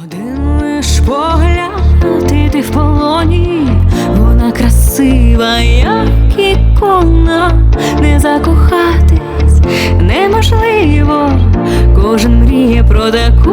Один лиш погляд, і ти в полоні, вона красива, як ікона, не закохатись неможливо. Кожен мріє про таку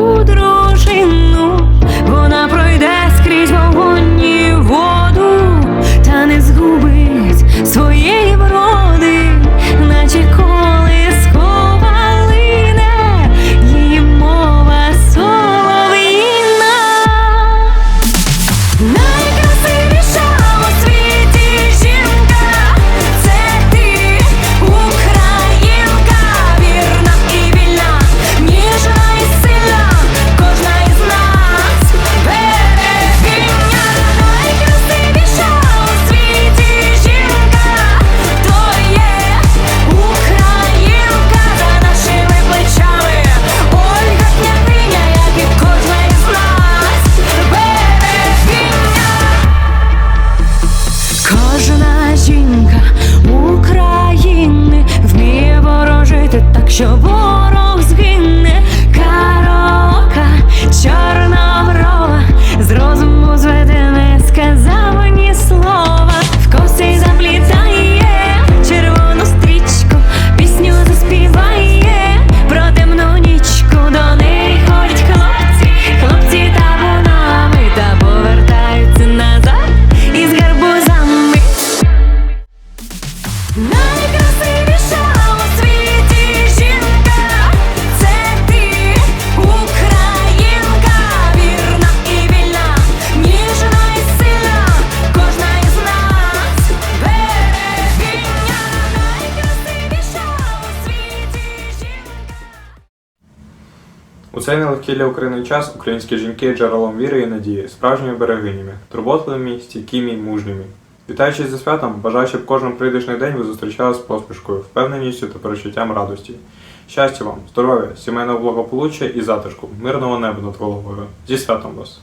就不 У цей нелегкий для України час українські жінки є джерелом віри і надії, справжніми берегинями, турботливими, стійкими, мужніми. Вітаючись зі святом, бажаю, щоб кожен прийдешний день ви зустрічали з посмішкою, впевненістю та перечуттям радості. Щастя вам, здоров'я, сімейного благополуччя і затишку, мирного неба над головою. Зі святом вас!